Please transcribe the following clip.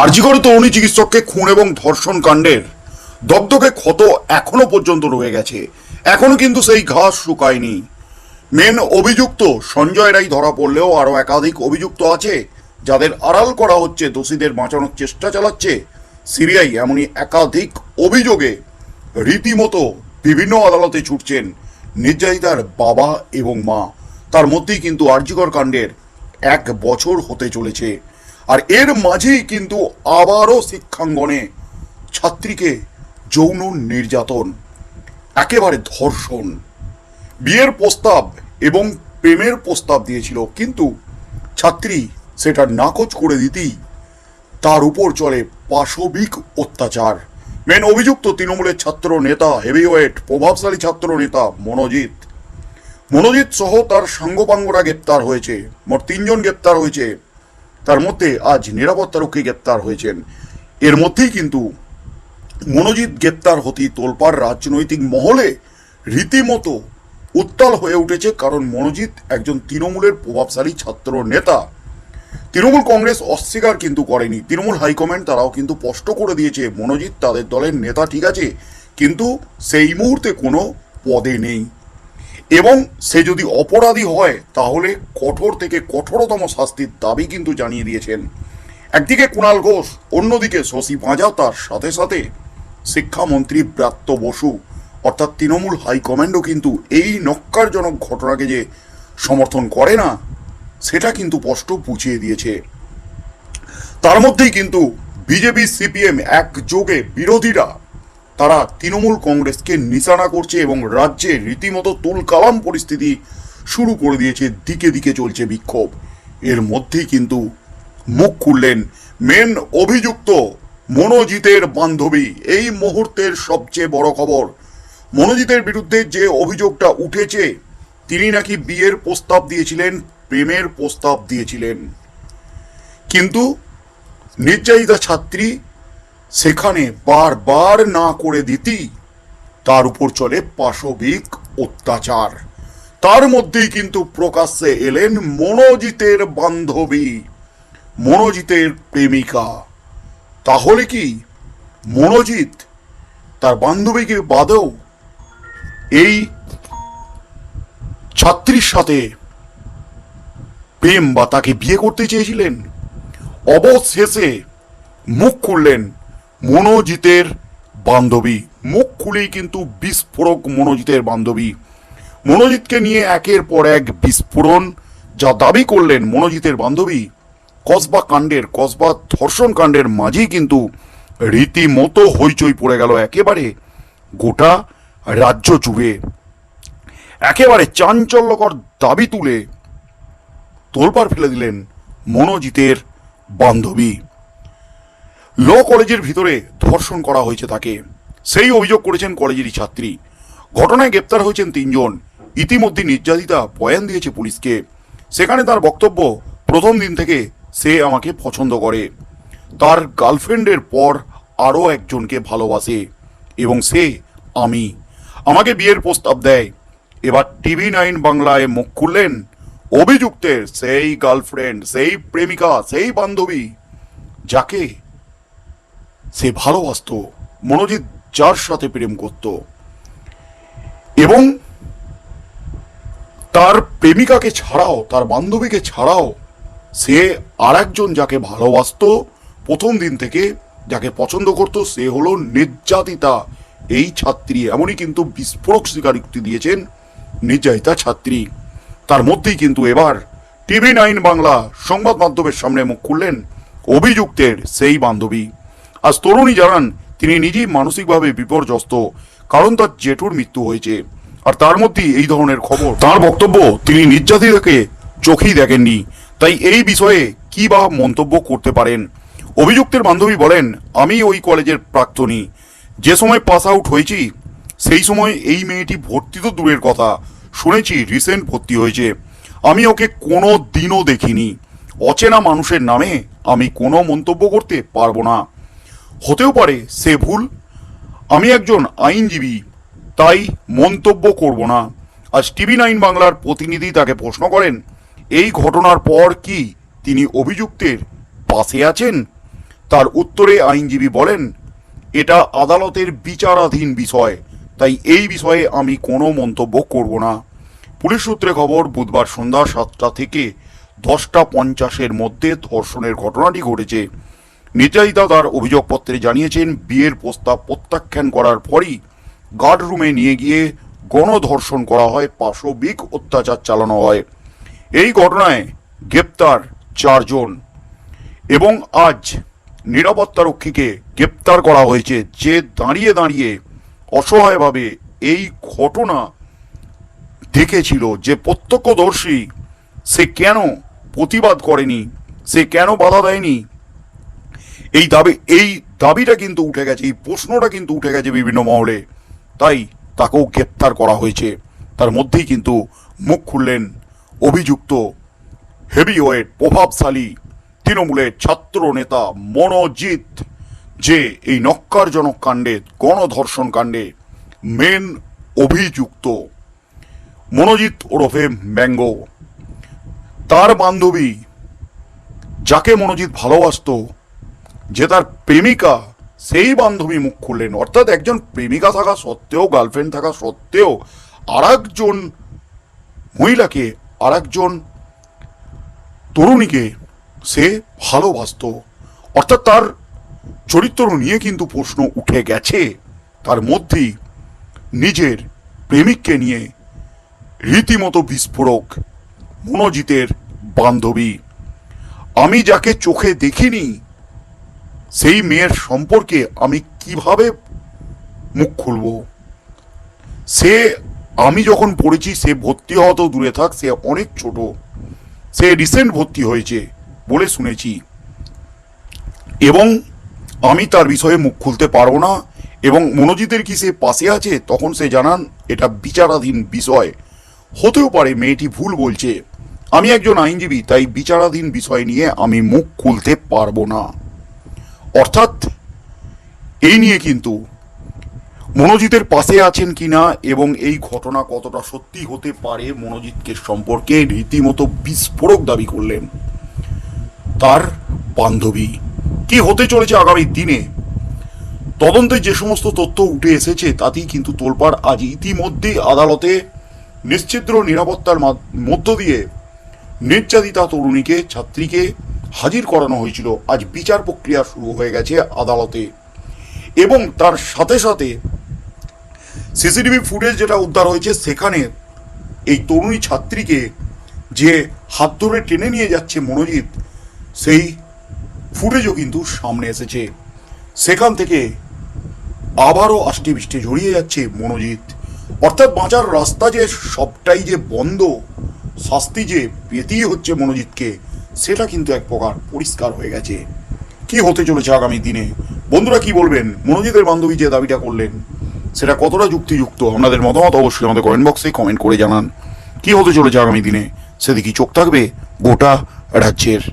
আরজিকর তরুণী চিকিৎসককে খুন এবং ধর্ষণ কাণ্ডের দগদগে ক্ষত এখনও পর্যন্ত রয়ে গেছে। এখনও কিন্তু সেই ঘাস শুকায়নি। মেন অভিযুক্ত সঞ্জয় রায় ধরা পড়লেও আরও একাধিক অভিযুক্ত আছে, যাদের আড়াল করা হচ্ছে, দোষীদের বাঁচানোর চেষ্টা চালাচ্ছে সিবিআই, এমনই একাধিক অভিযোগে রীতিমতো বিভিন্ন আদালতে ছুটছেন নির্যাতিতার বাবা এবং মা। তার মধ্যেই কিন্তু আর্যিকর কাণ্ডের এক বছর হতে চলেছে। আর এর মাঝেই কিন্তু আবারও শিক্ষাঙ্গনে ছাত্রীকে যৌন নির্যাতন, একেবারে ধর্ষণ। বিয়ের প্রস্তাব এবং প্রেমের প্রস্তাব দিয়েছিল, কিন্তু ছাত্রী সেটা নাকচ করে দিতেই তার উপর চলে পাশবিক অত্যাচার। মেন অভিযুক্ত তৃণমূলের ছাত্র নেতা, হেভিওয়েট, প্রভাবশালী ছাত্র নেতা মনোজিৎ। মনোজিৎ সহ তার সাঙ্গপাঙ্গরা গ্রেপ্তার হয়েছে, মোট তিনজন গ্রেপ্তার হয়েছে। তার মধ্যে আজ নিরাপত্তারক্ষী গ্রেপ্তার হয়েছেন। এর মধ্যেই কিন্তু মনোজিৎ গ্রেপ্তার হতেই তোলপাড় রাজনৈতিক মহলে রীতিমতো উত্তাল হয়ে উঠেছে কারণ মনোজিৎ একজন তৃণমূলের প্রভাবশালী ছাত্র নেতা। তৃণমূল কংগ্রেস অস্বীকার কিন্তু করেনি। তৃণমূল হাইকমান্ড তারাও কিন্তু স্পষ্ট করে দিয়েছে, মনোজিৎ, তাদের দলের নেতা ঠিক আছে, কিন্তু সেই মুহূর্তে কোনো পদে নেই। এবং সে যদি অপরাধী হয়, তাহলে কঠোর থেকে কঠোরতম শাস্তির দাবি কিন্তু জানিয়ে দিয়েছেন। একদিকে কুণাল ঘোষ, অন্যদিকে শশী ভাঁজা, তার সাথে সাথে শিক্ষামন্ত্রী ব্রাত্য বসু। অর্থাৎ তৃণমূল হাইকমান্ডও কিন্তু এই নক্কারজনক ঘটনাকে যে সমর্থন করে না, সেটা কিন্তু স্পষ্ট বুঝিয়ে দিয়েছে। তার মধ্যেই কিন্তু বিজেপি, সিপিএম একযোগে বিরোধীরা তারা তৃণমূল কংগ্রেসকে নিশানা করছে এবং রাজ্যে রীতিমতো তুলকালাম পরিস্থিতি শুরু করে দিয়েছে, দিকে দিকে চলছে বিক্ষোভ। এর মধ্যেই কিন্তু মুখ খুললেন মেন অভিযুক্ত মনোজিতের বান্ধবী। এই মুহূর্তের সবচেয়ে বড় খবর, মনোজিতের বিরুদ্ধে যে অভিযোগটা উঠেছে, তিনি নাকি বিয়ের প্রস্তাব দিয়েছিলেন, প্রেমের প্রস্তাব দিয়েছিলেন। কিন্তু নির্যাতিতা ছাত্রী সেখানে বারবার না করে দিতেই তার উপর চলে পাশবিক অত্যাচার। তার মধ্যেই কিন্তু প্রকাশ্যে এলেন মনোজিতের বান্ধবী, মনোজিতের প্রেমিকা। তাহলে কি মনোজিৎ তার বান্ধবীকে বাদেও এই ছাত্রীর সাথে প্রেম বা তাকে বিয়ে করতে চেয়েছিলেন? অবশেষে মুখ খুললেন মনোজিতের বান্ধবী। মুখ খুলেই কিন্তু বিস্ফোরক মনোজিতের বান্ধবী। মনোজিৎকে নিয়ে একের পর এক বিস্ফোরণ। যা দাবি করলেন মনোজিতের বান্ধবী, কসবা কাণ্ডের, কসবা ধর্ষণ কাণ্ডের মাঝেই কিন্তু রীতিমতো হইচই পড়ে গেল একেবারে গোটা রাজ্য জুড়ে। একেবারে চাঞ্চল্যকর দাবি তুলে তোলপাড় ফেলে দিলেন মনোজিতের বান্ধবী। ল কলেজের ভিতরে ধর্ষণ করা হয়েছে তাকে। সেই অভিযোগ করেছেন কলেজেরই ছাত্রী। ঘটনায় গ্রেপ্তার হয়েছেন তিনজন। ইতিমধ্যে নির্যাতিতা বয়ান দিয়েছে পুলিশকে। সেখানে তার বক্তব্য, প্রথম দিন থেকে সে আমাকে পছন্দ করে। তার গার্লফ্রেন্ডের পর আরও একজনকে ভালোবাসে এবং সে আমি। আমাকে বিয়ের প্রস্তাব দেয়। এবার টিভি নাইন বাংলায় মুখ খুললেন অভিযুক্তের সেই গার্লফ্রেন্ড, সেই প্রেমিকা, সেই বান্ধবী, যাকে সে ভালোবাসতো, মনোজিৎ যার সাথে প্রেম করত। এবং তার প্রেমিকাকে ছাড়াও, তার বান্ধবীকে ছাড়াও সে আর একজন যাকে ভালোবাসতো, প্রথম দিন থেকে যাকে পছন্দ করত, সে হলো নির্যাতিতা। এই ছাত্রী এমনই কিন্তু বিস্ফোরক স্বীকারোক্তি দিয়েছেন নির্যাতিতা ছাত্রী। তার মধ্যেই কিন্তু এবার টিভি নাইন বাংলা সংবাদ মাধ্যমের সামনে মুখ খুললেন অভিযুক্তের সেই বান্ধবী। আজ তরুণী জানান, তিনি নিজেই মানসিকভাবে বিপর্যস্ত, কারণ তার জেঠুর মৃত্যু হয়েছে। আর তার মধ্যেই এই ধরনের খবর। তার বক্তব্য তিনি নির্যাতিতাকে চোখেই দেখেননি। তাই এই বিষয়ে কি বা মন্তব্য করতে পারেন? অভিযুক্তের বান্ধবী বলেন, আমি ওই কলেজের প্রাক্তনী। যে সময় পাস আউট হয়েছি, সেই সময় এই মেয়েটি ভর্তি তো দূরের কথা। শুনেছি রিসেন্ট ভর্তি হয়েছে। আমি ওকে কোনো দিনও দেখিনি। অচেনা মানুষের নামে আমি কোনো মন্তব্য করতে পারব না। হতেও পারে, সে ভুল। আমি একজন আইনজীবী, তাই মন্তব্য করব না। আজ টিভি নাইন বাংলার প্রতিনিধি তাকে প্রশ্ন করেন, এই ঘটনার পর কি তিনি অভিযুক্তের পাশে আছেন? তার উত্তরে আইনজীবী বলেন, এটা আদালতের বিচারাধীন বিষয়, তাই এই বিষয়ে আমি কোনো মন্তব্য করব না। পুলিশ সূত্রে খবর, বুধবার সন্ধ্যা সাতটা থেকে দশটা পঞ্চাশের মধ্যে ধর্ষণের ঘটনাটি ঘটেছে। নির্যাতিতা তার অভিযোগপত্রে জানিয়েছেন, বিয়ের প্রস্তাব প্রত্যাখ্যান করার পরই গার্ড রুমে নিয়ে গিয়ে গণধর্ষণ করা হয়, পাশবিক অত্যাচার চালানো হয়। এই ঘটনায় গ্রেপ্তার চারজন এবং আজ নিরাপত্তারক্ষীকে গ্রেপ্তার করা হয়েছে যে দাঁড়িয়ে দাঁড়িয়ে অসহায়ভাবে এই ঘটনা দেখেছিল যে প্রত্যক্ষদর্শী সে কেন প্রতিবাদ করেনি, সে কেন বাধা দেয়নি এই দাবি, এই দাবিটা কিন্তু উঠে গেছে, এই প্রশ্নটা কিন্তু উঠে গেছে বিভিন্ন মহলে। তাই তাকেও গ্রেপ্তার করা হয়েছে। তার মধ্যেই কিন্তু মুখ খুললেন অভিযুক্ত হেভিওয়েট, প্রভাবশালী তৃণমূলের ছাত্র নেতা মনোজিৎ, যে এই নক্কারজনক কাণ্ডে, গণধর্ষণ কাণ্ডে মেন অভিযুক্ত মনোজিৎ ওরফে ব্যঙ্গ তার বান্ধবী, যাকে মনোজিৎ ভালোবাসতো যে তার প্রেমিকা সেই বান্ধবী মুখ খুললেন। অর্থাৎ একজন প্রেমিকা থাকা সত্ত্বেও গার্লফ্রেন্ড থাকা সত্ত্বেও আর একজন মহিলাকে আর একজন তরুণীকে সে ভালোবাসতো। অর্থাৎ তার চরিত্র নিয়ে কিন্তু প্রশ্ন উঠে গেছে। তার মধ্যেই নিজের প্রেমিককে নিয়ে রীতিমতো বিস্ফোরক মনোজিতের বান্ধবী। আমি যাকে চোখে দেখিনি সেই মেয়ের সম্পর্কে আমি কীভাবে মুখ খুলব? সে, আমি যখন পড়েছি, সে ভর্তি হওয়া তো দূরে থাক, সে অনেক ছোট। সে রিসেন্ট ভর্তি হয়েছে বলে শুনেছি। এবং আমি তার বিষয়ে মুখ খুলতে পারব না, এবং মনোজিতের কি সে পাশে আছে, তখন সে জানান, এটা বিচারাধীন বিষয়। হতেও পারে মেয়েটি ভুল বলছে। আমি একজন আইনজীবী, তাই বিচারাধীন বিষয় নিয়ে আমি মুখ খুলতে পারব না। অর্থাৎ এই নিয়ে কিন্তু মনোজিতের পাশে আছেন কিনা এবং এই ঘটনা কতটা সত্যি হতে পারে মনোজিৎকে সম্পর্কে রীতিমতো বিস্ফোরক দাবি করলেন তার বান্ধবী। কি হতে চলেছে আগামী দিনে? তদন্তে যে সমস্ত তথ্য উঠে এসেছে তাতেই কিন্তু তোলপাড় আজ ইতিমধ্যেই আদালতে নিশ্চিদ্র নিরাপত্তার মধ্য দিয়ে নির্যাতিতা তরুণীকে, ছাত্রীকে হাজির করানো হয়েছিল। আজ বিচার প্রক্রিয়া শুরু হয়ে গেছে আদালতে। এবং তার সাথে সাথে সিসিটিভি ফুটেজ যেটা উদ্ধার হয়েছে, সেখানে এই তরুণী ছাত্রীকে যে হাত ধরে টেনে নিয়ে যাচ্ছে মনোজিৎ, সেই ফুটেজও কিন্তু সামনে এসেছে। সেখান থেকে আবারও আষ্টে বৃষ্টি জড়িয়ে যাচ্ছে মনোজিৎ। অর্থাৎ বাঁচার রাস্তা যে সবটাই যে বন্ধ, শাস্তি যে পেতেই হচ্ছে মনোজিৎকে। সেটা কিন্তু এক প্রকার পরিষ্কার হয়ে গেছে। কি হতে চলেছে আগামী দিনে? বন্ধুরা কি বলবেন? মনোজিতের বান্ধবী যে দাবিটা করলেন, সেটা কতটা যুক্তিযুক্ত? আপনাদের মতামত অবশ্যই আমাদের কমেন্ট বক্সে কমেন্ট করে জানান। কি হতে চলেছে আগামী দিনে? সেদিকে চোখ থাকবে? গোটা রাজ্যের